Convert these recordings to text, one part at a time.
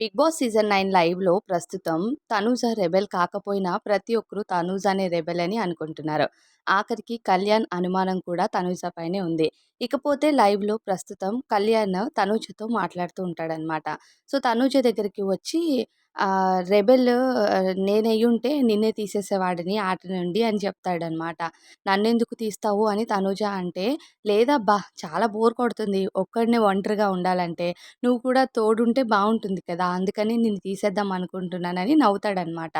Big boss season nine లైవ్లో ప్రస్తుతం Tanuja rebel కాకపోయినా ప్రతి ఒక్కరూ తనూజ అనే రెబెల్ అని అనుకుంటున్నారు. ఆఖరికి కళ్యాణ్ అనుమానం కూడా తనుజ పైనే ఉంది. ఇకపోతే లైవ్లో ప్రస్తుతం కళ్యాణ్ తనూజతో మాట్లాడుతూ ఉంటాడనమాట. సో తనూజ దగ్గరికి వచ్చి రెబెల్ నేనయ్యుంటే నిన్నే తీసేసేవాడిని ఆట నుండి అని చెప్తాడనమాట. నన్నెందుకు తీస్తావు అని తనుజ అంటే లేదబ్బా చాలా బోర్ కొడుతుంది. ఒక్కడినే ఒంటరిగా ఉండాలంటే నువ్వు కూడా తోడుంటే బాగుంటుంది కదా. అందుకని నేను తీసేద్దాం అనుకుంటున్నానని నవ్వుతాడనమాట.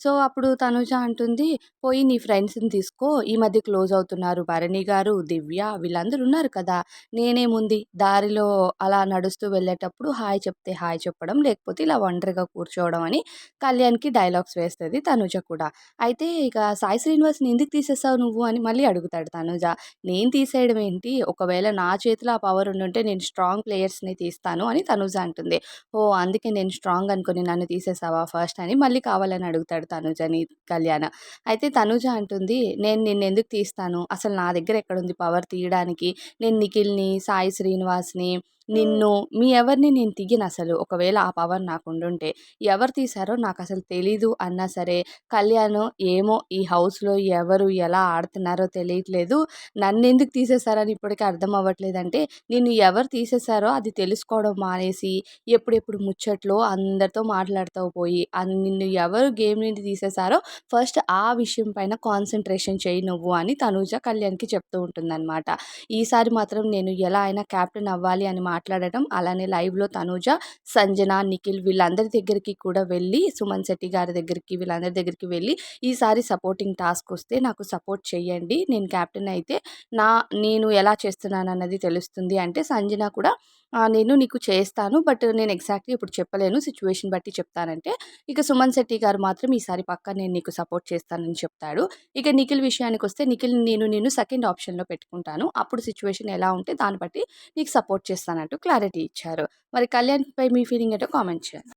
సో అప్పుడు తనుజ అంటుంది పోయి నీ ఫ్రెండ్స్ని తీసుకో. ఈ ఈ మధ్య క్లోజ్ అవుతున్నారు. భరణి గారు దివ్య వీళ్ళందరూ ఉన్నారు కదా! నేనేముంది? దారిలో అలా నడుస్తూ వెళ్ళేటప్పుడు హాయ్ చెప్తే హాయ్ చెప్పడం లేకపోతే ఇలా ఒంటరిగా కూర్చోవడం అని కళ్యాణ్కి డైలాగ్స్ వేస్తుంది తనుజ కూడా. అయితే ఇక సాయి శ్రీనివాస్ని ఎందుకు తీసేసావు నువ్వు అని మళ్ళీ అడుగుతాడు తనుజ. నేను తీసేయడం ఏంటి? ఒకవేళ నా చేతిలో ఆ పవర్ ఉండుంటే నేను స్ట్రాంగ్ ప్లేయర్స్ని తీస్తాను అని తనుజ అంటుంది. ఓ అందుకే నేను స్ట్రాంగ్ అనుకుని నన్ను తీసేసావా ఫస్ట్ అని మళ్ళీ కావాలని అడుగుతాడు తనుజని కళ్యాణ్. అయితే తనుజ అంటుంది నేను నిన్ను ఎందుకు తీస్తాను? అసలు నా దగ్గర ఎక్కడుంది పవర్ తీయడానికి? నేను నిఖిల్ని సాయి శ్రీనివాస్ని నిన్ను మీ ఎవరిని నేను తీయను అసలు. ఒకవేళ ఆ పవర్ నాకు ఉండుంటే ఎవరు తీశారో నాకు అసలు తెలీదు అన్నా సరే కళ్యాణ్ ఏమో ఈ హౌస్లో ఎవరు ఎలా ఆడుతున్నారో తెలియట్లేదు. నన్ను ఎందుకు తీసేశారని ఇప్పటికీ అర్థం అవ్వట్లేదంటే నిన్ను ఎవరు తీసేశారో అది తెలుసుకోవడం మానేసి ఎప్పుడెప్పుడు ముచ్చట్లో అందరితో మాట్లాడుతూ పోయి నిన్ను ఎవరు గేమ్ నుండి తీసేశారో ఫస్ట్ ఆ విషయం పైన కాన్సన్ట్రేషన్ చేయి. నువ్వు అని తనూజ కళ్యాణ్కి చెప్తూ ఉంటుందన్నమాట. ఈసారి మాత్రం నేను ఎలా అయినా క్యాప్టెన్ అవ్వాలి అని మాట్లాడటం అలానే లైవ్లో తనూజ సంజన నిఖిల్ వీళ్ళందరి దగ్గరికి కూడా వెళ్ళి సుమన్ శెట్టి గారి దగ్గరికి వీళ్ళందరి దగ్గరికి వెళ్ళి ఈసారి సపోర్టింగ్ టాస్క్ వస్తే నాకు సపోర్ట్ చేయండి నేను క్యాప్టెన్ అయితే నా నేను ఎలా చేస్తున్నాను అన్నది తెలుస్తుంది అంటే సంజన కూడా నేను నీకు చేస్తాను బట్ నేను ఎగ్జాక్ట్లీ ఇప్పుడు చెప్పలేను సిచ్యువేషన్ బట్టి చెప్తానంటే ఇక సుమన్ శెట్టి గారు మాత్రం ఈసారి పక్క నేను నీకు సపోర్ట్ చేస్తానని చెప్తాడు. ఇక నిఖిల్ విషయానికి వస్తే నిఖిల్ నేను నేను సెకండ్ ఆప్షన్లో పెట్టుకుంటాను. అప్పుడు సిచ్యువేషన్ ఎలా ఉంటే దాన్ని బట్టి నీకు సపోర్ట్ చేస్తానంటూ క్లారిటీ ఇచ్చారు. మరి కళ్యాణ్పై మీ ఫీలింగ్ ఏంటో కామెంట్ చేయండి.